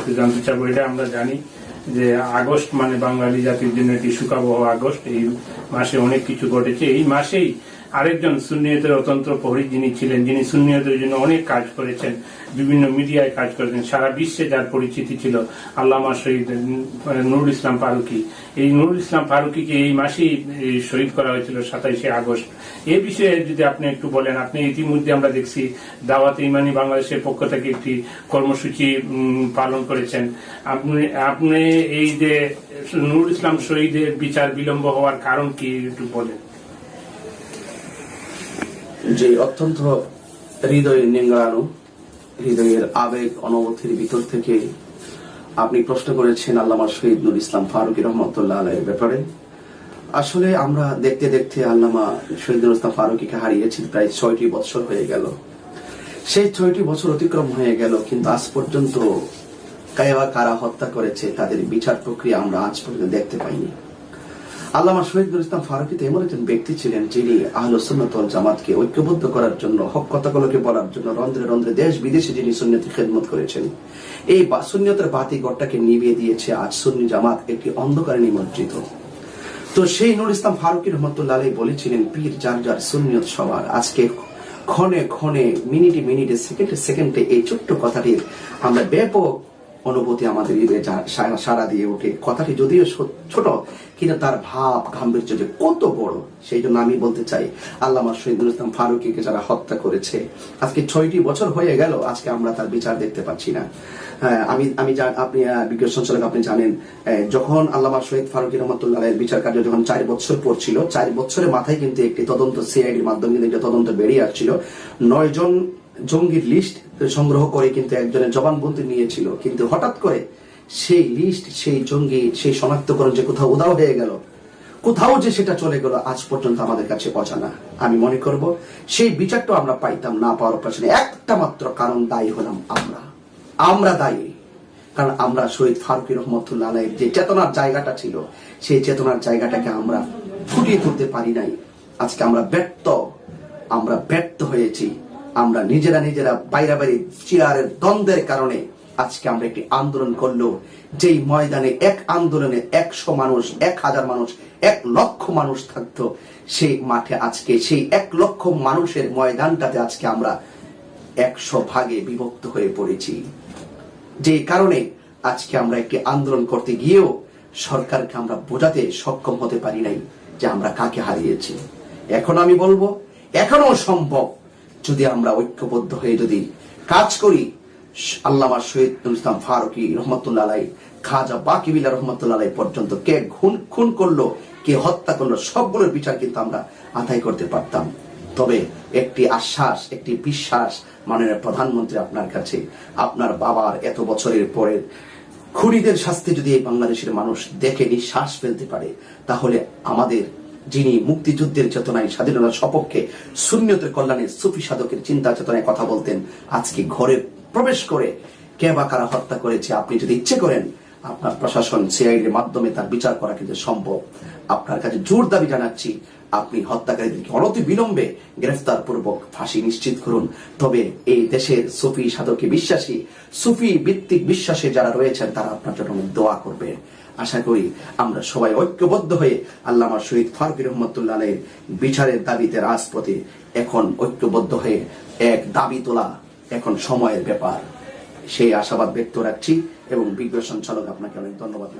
একটু জানতে চাবো, এটা আমরা জানি যে আগস্ট মানে বাঙালি জাতির জন্য একটি সুখাবহ আগস্ট। এই মাসে অনেক কিছু ঘটেছে। এই মাসেই আরেকজন সুন্নিয়তের অতন্ত্র প্রহরী যিনি ছিলেন, যিনি সুন্নিয়তের জন্য অনেক কাজ করেছেন, বিভিন্ন মিডিয়ায় কাজ করেছেন। সারা বিশ্বে যার পরিচিতি ছিল, আল্লামা শহীদ নুরুল ইসলাম ফারুকি। এই নুরুল ইসলাম ফারুকিকে এই মাসেই শহীদ করা হয়েছিল সাতাইশে আগস্ট। এ বিষয়ে যদি আপনি একটু বলেন, আপনি ইতিমধ্যে আমরা দেখছি, দাওয়াত ইমানি বাংলাদেশের পক্ষ থেকে একটি কর্মসূচি পালন করেছেন। আপনি আপনি এই যে নুরুল ইসলাম শহীদের বিচার বিলম্ব হওয়ার কারণ কি, একটু বলেন। যে অত্যন্ত হৃদয় নিংড়ানো, হৃদয়ের আবেগ অনুভূতির ভিতর থেকে আপনি প্রশ্ন করেছেন আল্লামা শহীদ নুর ইসলাম ফারুকি রহমতুল্লাহ আলাইয়ের ব্যাপারে। আসলে আমরা দেখতে দেখতে আল্লামা শহীদ নুর ইসলাম ফারুকিকে হারিয়েছি প্রায় ছয়টি বছর হয়ে গেল। সেই ছয়টি বছর অতিক্রম হয়ে গেল, কিন্তু আজ পর্যন্ত কায়া কারা হত্যা করেছে, তাদের বিচার প্রক্রিয়া আমরা আজ পর্যন্ত দেখতে পাইনি। আল্লামা শহীদুল ইসলাম ফারুকি তো এমন একজন ব্যক্তি ছিলেন যিনি আহল সুন্নতল জামাতকে ঐক্যবদ্ধ করার জন্য, হক কথাগুলোকে বলার জন্য রন্ধ্রে রন্ধ্রে দেশ বিদেশে যিনি সুন্নতি খেদমত করেছেন, এই সুন্নতের বাতি গড়টাকে নিভিয়ে দিয়েছে আজ সুন্নি জামাত একটি অন্ধকারে নিমজ্জিত। তো সেই নুর ইসলাম ফারুকি রহমতুল্লাহ বলেছিলেন, পীর যার যার সুন্নিয়ত সবার। আজকে ক্ষণে ক্ষণে, মিনিটে মিনিটে, সেকেন্ডে সেকেন্ডে এই ছোট্ট কথাটির আমরা ব্যাপক অনুভূতি আমাদের হৃদয়ে যা- সা- সাড়া দিয়ে ওঠে। কথাটি যদিও ছোট কিন্তু তার ভাব গাম্ভীর্য যে কত বড় সেই জন্য আমি বলতে চাই আল্লামা শহীদুল ইসলাম ফারুকিকে যারা হত্যা করেছে আজকে ছয়টি বছর হয়ে গেল আজকে আমরা তার বিচার দেখতে পাচ্ছি না। হ্যাঁ, আমি আমি আপনি বিজ্ঞ সঞ্চালক আপনি জানেন যখন আল্লামা শহীদ ফারুকি রহমতুল্লাহ বিচার কার্য যখন চার বছর পড়ছিল চার বছরের মাথায় কিন্তু একটি তদন্ত সিআইডির মাধ্যমে কিন্তু একটা তদন্ত বেরিয়ে আসছিল। নয় জন জঙ্গির লিস্ট সংগ্রহ করে কিন্তু একজনের জবানবন্দি নিয়েছিল। কিন্তু হঠাৎ করে সেই লিস্ট সেই জঙ্গি, সেই শনাক্তকরণ যে কোথাও উদাও হয়ে গেল, কোথাও যে সেটা চলে গেল, আজ পর্যন্ত আমাদের কাছে অজানা। আমি মনে করব, সেই বিচারটা আমরা পাইতাম না পাওয়ার পেছনে একটা মাত্র কারণ দায়ী হলাম আমরা। আমরা দায়ী। কারণ আমরা শহীদ ফারুকি রহমতুল্লাহ যে চেতনার জায়গাটা ছিল, সেই চেতনার জায়গাটাকে আমরা ফুটিয়ে তুলতে পারি নাই। আজকে আমরা ব্যর্থ আমরা ব্যর্থ হয়েছি। আমরা নিজেরা নিজেরা বাইরা বাইরে চেয়ারের দ্বন্দ্বের কারণে আজকে আমরা একটি আন্দোলন করল। যেই ময়দানে এক আন্দোলনে একশো মানুষ, এক হাজার মানুষ, এক লক্ষ মানুষ থাকতো, সেই মাঠে আজকে, সেই এক লক্ষ মানুষের ময়দানটাতে আজকে আমরা একশো ভাগে বিভক্ত হয়ে পড়েছি। যে কারণে আজকে আমরা একটি আন্দোলন করতে গিয়েও সরকারকে আমরা বোঝাতে সক্ষম হতে পারি নাই যে আমরা কাকে হারিয়েছি। এখন আমি বলব, এখনও সম্ভব যদি আমরা ঐক্যবদ্ধ হয়ে যদি কাজ করি, আল্লামা শহীদ নুরুল ইসলাম ফারুকি রহমতুল্লাহ আলাই খাজা বাকিবিল্লা রহমতুল্লাহ আলাই পর্যন্ত কে খুন খুন করল, কে হত্যা করল, সবগুলোর বিচার কিন্তু আমরা আদায় করতে পারতাম। তবে একটি আশ্বাস, একটি বিশ্বাস মাননীয় প্রধানমন্ত্রী আপনার কাছে, আপনার বাবার এত বছরের পরে খুনিদের শাস্তি যদি এই বাংলাদেশের মানুষ দেখে নিঃশ্বাস ফেলতে পারে, তাহলে আমাদের যিনি মুক্তিযুদ্ধের চেতনায় স্বাধীনতার সপক্ষে শূন্যতের কল্যাণে সুফি সাধকের চিন্তা চেতনায় কথা বলতেন, আজকে ঘরে প্রবেশ করে কে বা কারা হত্যা করেছে আপনি যদি ইচ্ছে করেন, আপনার প্রশাসন সিআইডির মাধ্যমে তার বিচার করা কিন্তু সম্ভব। আপনার কাছে জোর দাবি জানাচ্ছি, আপনি হত্যাকারীদেরকে অনতি বিলম্বে গ্রেফতার পূর্বক ফাঁসি নিশ্চিত করুন। তবে এই দেশের সুফি সাধকে বিশ্বাসী, সুফি ভিত্তিক বিশ্বাসে যারা রয়েছেন তারা আপনার জন্য দোয়া করবেন আশা করি আমরা সবাই ঐক্যবদ্ধ হয়ে আল্লামা শহীদ ফারুকি রহমতুল্লাহ আলের বিচারের দাবিতে রাজপথে এখন ঐক্যবদ্ধ হয়ে এক দাবি তোলা এখন সময়ের ব্যাপার। সেই আশাবাদ ব্যক্ত রাখছি এবং বিজ্ঞ সঞ্চালক আপনাকে অনেক ধন্যবাদ